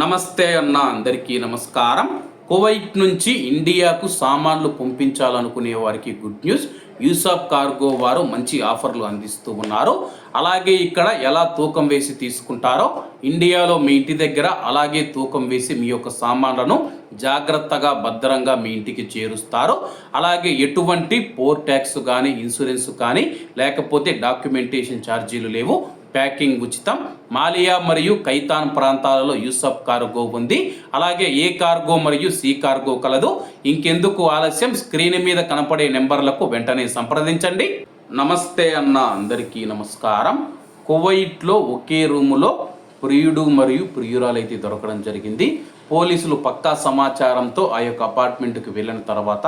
నమస్తే అన్న అందరికీ నమస్కారం. కువైట్ నుంచి ఇండియాకు సామాన్లు పంపించాలనుకునే వారికి గుడ్ న్యూస్. యూసాఫ్ కార్గో వారు మంచి ఆఫర్లు అందిస్తూ ఉన్నారు. అలాగే ఇక్కడ ఎలా తూకం వేసి తీసుకుంటారో ఇండియాలో మీ ఇంటి దగ్గర అలాగే తూకం వేసి మీ యొక్క సామాన్లను జాగ్రత్తగా భద్రంగా మీ ఇంటికి చేరుస్తారు. అలాగే ఎటువంటి పోర్ ట్యాక్స్ కానీ ఇన్సూరెన్స్ కానీ లేకపోతే డాక్యుమెంటేషన్ ఛార్జీలు లేవు. ప్యాకింగ్ ఉచితం. మాలియా మరియు కైతాన్ ప్రాంతాలలో యూసఫ్ కార్గో ఉంది. అలాగే ఏ కార్గో మరియు సి కార్గో కలదు. ఇంకెందుకు ఆలస్యం? స్క్రీన్ మీద కనపడే నెంబర్లకు వెంటనే సంప్రదించండి. నమస్తే అన్న అందరికీ నమస్కారం. కువైట్లో ఒకే రూములో ప్రియుడు మరియు ప్రియురాలు అయితే దొరకడం జరిగింది. పోలీసులు పక్కా సమాచారంతో ఆ యొక్క అపార్ట్మెంట్కి వెళ్ళిన తర్వాత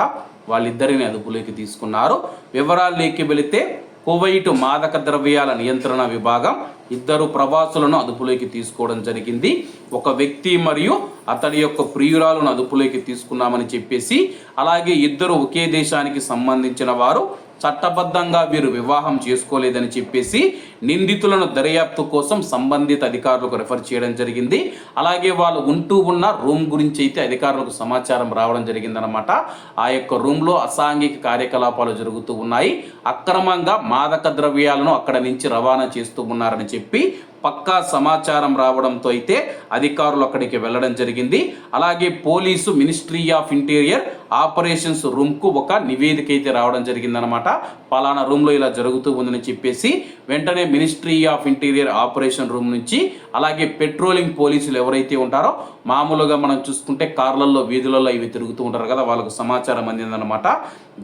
వాళ్ళిద్దరిని అదుపులోకి తీసుకున్నారు. వివరాల్లోకి వెళితే కువైట్ మాదక ద్రవ్యాల నియంత్రణ విభాగం ఇద్దరు ప్రవాసులను అదుపులోకి తీసుకోవడం జరిగింది. ఒక వ్యక్తి మరియు అతడి యొక్క ప్రియురాలను అదుపులోకి తీసుకున్నామని చెప్పేసి అలాగే ఇద్దరు ఒకే దేశానికి సంబంధించిన వారు చట్టబద్ధంగా వీరు వివాహం చేసుకోలేదని చెప్పేసి నిందితులను దర్యాప్తు కోసం సంబంధిత అధికారులకు రెఫర్ చేయడం జరిగింది. అలాగే వాళ్ళు ఉంటూ ఉన్న రూమ్ గురించి అయితే అధికారులకు సమాచారం రావడం జరిగిందనమాట ఆ యొక్క రూమ్లో అసాంఘిక కార్యకలాపాలు జరుగుతూ ఉన్నాయి. అక్రమంగా మాదక ద్రవ్యాలను అక్కడ నుంచి రవాణా చేస్తూ ఉన్నారని చెప్పి పక్కా సమాచారం రావడంతో అయితే అధికారులు అక్కడికి వెళ్ళడం జరిగింది. అలాగే police ministry of interior operations రూమ్కు ఒక నివేదిక అయితే రావడం జరిగిందనమాట పలానా రూమ్లో ఇలా జరుగుతూ ఉందని చెప్పేసి వెంటనే ministry of interior operation room నుంచి అలాగే పెట్రోలింగ్ పోలీసులు ఎవరైతే ఉంటారో మామూలుగా మనం చూసుకుంటే కార్లలో వీధులలో ఇవి తిరుగుతూ ఉంటారు కదా వాళ్ళకు సమాచారం అందిందనమాట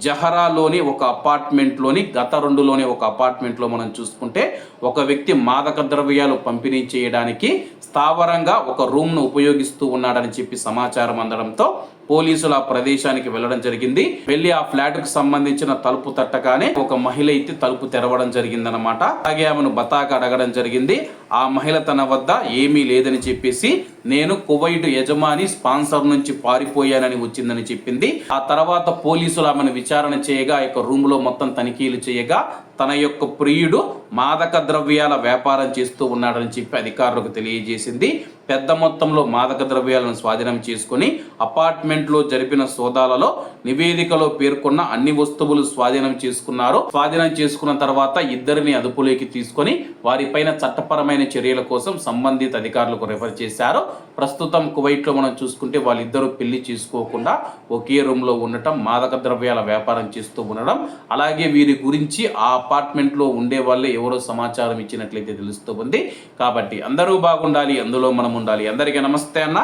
జహరాలోని ఒక అపార్ట్మెంట్లోని గత రెండులోని ఒక అపార్ట్మెంట్లో మనం చూసుకుంటే ఒక వ్యక్తి మాదక ద్రవ్యాలు పంపిణీ చేయడానికి స్థావరంగా ఒక రూమ్ను ఉపయోగిస్తూ ఉన్నాడని చెప్పి సమాచారం అందడంతో పోలీసులు ఆ ప్రదేశానికి వెళ్ళడం జరిగింది. వెళ్ళి ఆ ఫ్లాట్కు సంబంధించిన తలుపు తట్టగానే ఒక మహిళ అయితే తలుపు తెరవడం జరిగిందనమాట అలాగే ఆమెను బతాక అడగడం జరిగింది. ఆ మహిళ తన వద్ద ఏమీ లేదని చెప్పేసి నేను కువైట్ యజమాని స్పాన్సర్ నుంచి పారిపోయానని వచ్చిందని చెప్పింది. ఆ తర్వాత పోలీసులు ఆమెను విచారణ చేయగా ఆ యొక్క రూమ్లో మొత్తం తనిఖీలు చేయగా తన యొక్క ప్రియుడు మాదక ద్రవ్యాల వ్యాపారం చేస్తూ ఉన్నాడని చెప్పి అధికారులకు తెలియజేసింది. పెద్ద మొత్తంలో మాదక ద్రవ్యాలను స్వాధీనం చేసుకుని అపార్ట్మెంట్లో జరిపిన సోదాలలో నివేదికలో పేర్కొన్న అన్ని వస్తువులు స్వాధీనం చేసుకున్నారు. స్వాధీనం చేసుకున్న తర్వాత ఇద్దరిని అదుపులోకి తీసుకొని వారిపైన చట్టపరమైన చర్యల కోసం సంబంధిత అధికారులకు రిఫర్ చేశారు. ప్రస్తుతం కువైట్లో మనం చూసుకుంటే వాళ్ళిద్దరూ పెళ్ళి చేసుకోకుండా ఒకే రూమ్లో ఉండటం మాదక ద్రవ్యాల వ్యాపారం చేస్తూ ఉండడం అలాగే వీరి గురించి ఆ అపార్ట్మెంట్లో ఉండే వాళ్ళే ఎవరో సమాచారం ఇచ్చినట్లయితే తెలుస్తూ ఉంది. కాబట్టి అందరూ బాగుండాలి అందులో మనం ఉండాలి. అందరికీ నమస్తే అన్న.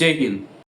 జై హింద్.